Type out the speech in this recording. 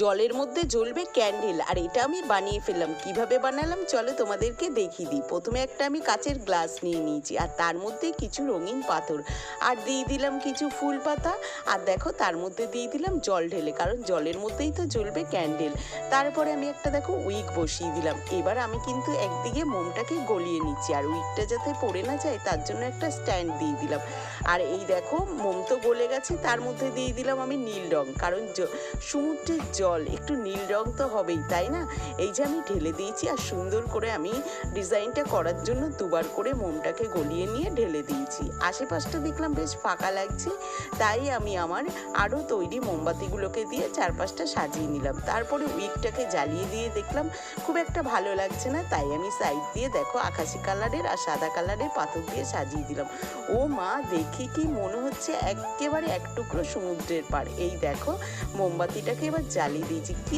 জলের মধ্যে জ্বলবে ক্যান্ডেল আর এটা আমি বানিয়ে ফেললাম। কীভাবে বানালাম? চলো তোমাদেরকে দেখিয়ে দিই। প্রথমে একটা আমি কাচের গ্লাস নিয়ে নিয়েছি, আর তার মধ্যে কিছু রঙিন পাথর। আর দিয়ে দিলাম কিছু ফুল পাতা, আর দেখো তার মধ্যে দিয়ে দিলাম জল ঢেলে, কারণ জলের মধ্যেই তো জ্বলবে ক্যান্ডেল তারপরে আমি একটা দেখো উইক বসিয়ে দিলাম। এবার আমি কিন্তু একদিকে মোমটাকে গলিয়ে নিচ্ছি, আর উইকটা যাতে পড়ে না যায়, তার জন্য একটা স্ট্যান্ড দিয়ে দিলাম। আর এই দেখো মোম তো গলে গেছে, তার মধ্যে দিয়ে দিলাম আমি নীল রং, কারণ সমুদ্রের জল একটু নীল রং তো হবেই, তাই না? এই যে আমি ঢেলে দিয়েছি, আর সুন্দর করে আমি ডিজাইনটা করার জন্য দুবার করে মোমটাকে গলিয়ে নিয়ে ঢেলে দিয়েছি আশেপাশটা দেখলাম বেশ ফাঁকা লাগছে, তাই আমি আমার আরও তৈরি মোমবাতিগুলোকে দিয়ে চারপাশটা সাজিয়ে নিলাম। তারপরে উইকটাকে জ্বালিয়ে দিয়ে দেখলাম খুব একটা ভালো লাগছে না, তাই আমি সাইড দিয়ে দেখো আকাশি কালারের আর সাদা কালারের পাথর দিয়ে সাজিয়ে দিলাম। ও মা, দেখি কি মনে হচ্ছে একেবারে এক টুকরো সমুদ্রের পাড়। এই দেখো, মোমবাতিটাকে এবার জ্বালিয়ে দিয়েছি।